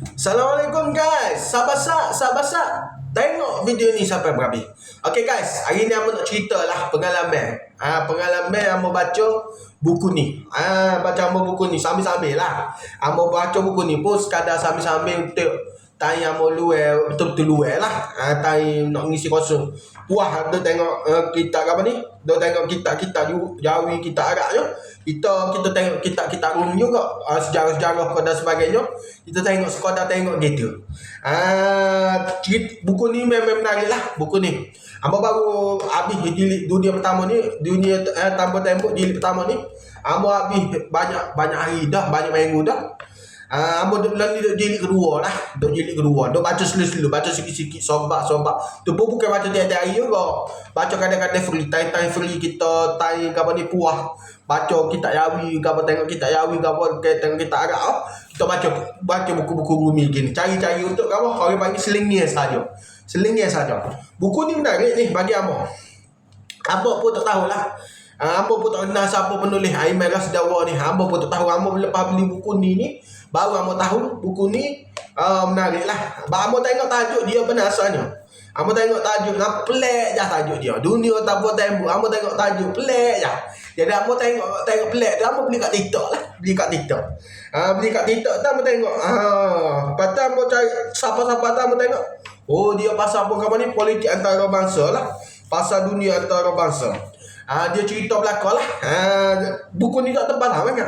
Assalamualaikum guys. Sabasa, sabasa. Tengok video ni sampai berhabis. Okay guys, hari ni aku nak cerita lah pengalaman. Ah ha, pengalaman aku baca buku ni. Ah ha, baca buku ni sambil-sambil lah. Aku baca buku ni pun sekadar sambil-sambil untuk tanya mau luar betul-betul luar lah. Ha, tanya nak ngisi kosong. Puas ada tengok uh, kita apa ni? Dia tengok kita kita jawi kita agaknya kita kita tengok kita kita rum juga. Uh, sejarah-sejarah dan sebagainya. Kita tengok sekadar tengok gitu. Ah uh, buku ni memang menarik lah buku ni. Amba baru habis jilid dunia pertama ni dunia eh, tanpa tembok jilid pertama ni. Amba habis banyak banyak hari dah banyak minggu dah Ah, uh, duk lalu duk jilid kedua lah. Duk jilid kedua. Duk baca selu-selu, baca sikit-sikit, sobat-sobat. Tu pun bukan baca tiap-tiap hari juga. Baca kadang-kadang free, time-time free kita, time apa ni puah. Baca kita yawi, apa tengok kita yawi, apa tengok kita agak oh. Kita baca baca buku-buku bumi gini. Cari-cari untuk apa? Orang panggil selingnya saja. Selingnya saja. Buku ni menarik ni bagi apa? Apa pun tak tahulah. Ah, Ambo pun tak kenal siapa penulis Aiman Rasdawa ni. Ambo pun tak tahu. Ambo lepas beli buku ni ni. Baru Ambo tahu buku ni uh, menarik lah. Ambo tengok tajuk dia benar asalnya. Ambo tengok tajuk. Nah, pelik je tajuk dia. Dunia tanpa tembok. Ambo tengok tajuk. Pelik je. Jadi Ambo tengok tengok pelik. Dia Ambo beli kat TikTok lah. Beli kat TikTok. Uh, beli kat TikTok tu Ambo tengok. Uh, lepas tu Ambo cari siapa-siapa tu Ambo tengok. Oh dia pasal apa ni? Politik antara bangsa lah. Pasal dunia antara bangsa. Ha, dia cerita belakang lah. Ha, buku ni tak tebal lah kan?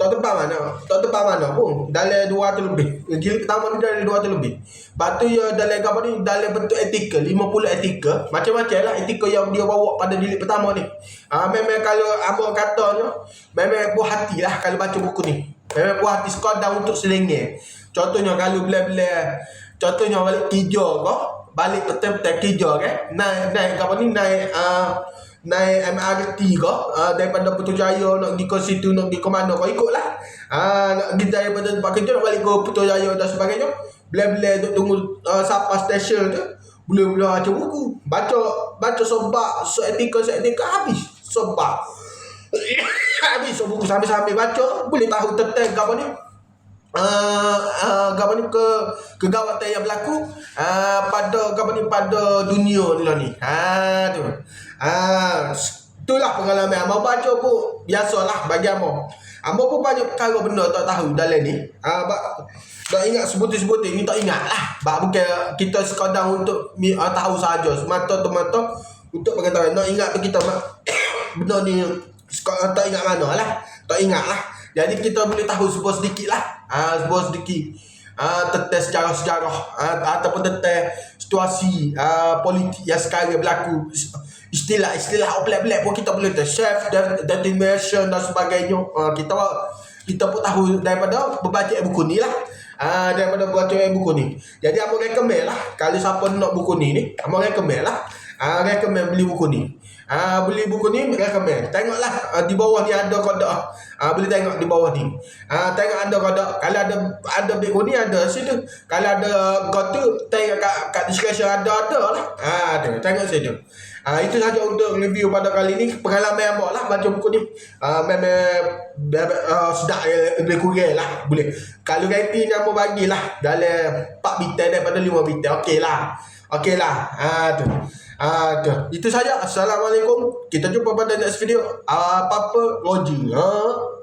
Tak tebal mana? Tak tebal mana pun. Dalam dua tu lebih. Jilid pertama ni dalam dua tu lebih. Lepas tu ya dalam apa ni? Dalam bentuk etika. 50 etika. Macam-macam lah etika yang dia bawa pada jilid pertama ni. Ha, memang kalau apa katanya, memang puas hati lah kalau baca buku ni. Memang puas hati sekadar untuk selengir. Contohnya kalau bila-bila, contohnya balik tiga ke, balik petai-petai tiga kan, naik, naik apa ni, naik, uh, naik MRT ke uh, daripada Putrajaya nak pergi ke situ nak pergi ke mana kau ikutlah. Uh, nak pergi daripada tempat kerja nak balik ke Putrajaya dan sebagainya. Bila-bila duk tunggu uh, sapa stesen tu boleh-boleh baca buku. Baca baca sobak so etika so etika habis sobak. Habis so buku sambil-sambil baca boleh tahu tentang apa ni uh, uh, ni ke kegawatan yang berlaku uh, pada apa ni pada dunia ni lah ni ha tu Ah, itulah pengalaman Amo baca pun biasalah bagi Amo. Amo pun banyak perkara benda tak tahu dalam ni. Ah, bak, tak ingat sebutin-sebutin ni tak ingat lah. Bak bukan kita sekadar untuk uh, tahu saja semata-mata untuk pengetahuan. Nak ingat kita benda ni sekadar tak ingat mana lah. Tak ingat lah. Jadi kita boleh tahu sebuah sedikit lah. Ah, sebuah sedikit. Ah, tentang sejarah-sejarah ah, ataupun tentang situasi ah, politik yang sekarang berlaku. Istilah-istilah pelik-pelik pun kita boleh tahu chef dimension dan sebagainya. Uh, kita kita pun tahu daripada membaca buku ni lah. Uh, daripada membaca buku ni. Jadi aku recommend lah. Kalau siapa nak buku ni ni aku recommend lah. Uh, recommend beli buku ni uh, beli buku ni recommend tengoklah uh, di bawah ni ada kode uh, boleh tengok di bawah ni. Uh, tengok ada kode kalau ada ada buku ni ada. Situ. Kalau ada kode tengok kat, kat description ada ada lah. Uh, ada. Tengok situ. Ha, itu saja untuk review pada kali ni. Pengalaman yang lah baca buku ni. Uh, Memang uh, sedap lebih kurang lah. Boleh. Kalau yang mau bagilah Dalam 4 bintang daripada 5 bintang. Okey lah. Lah. Ha, tu. Tu. Itu saja Assalamualaikum Kita jumpa pada next video Apa-apa ha?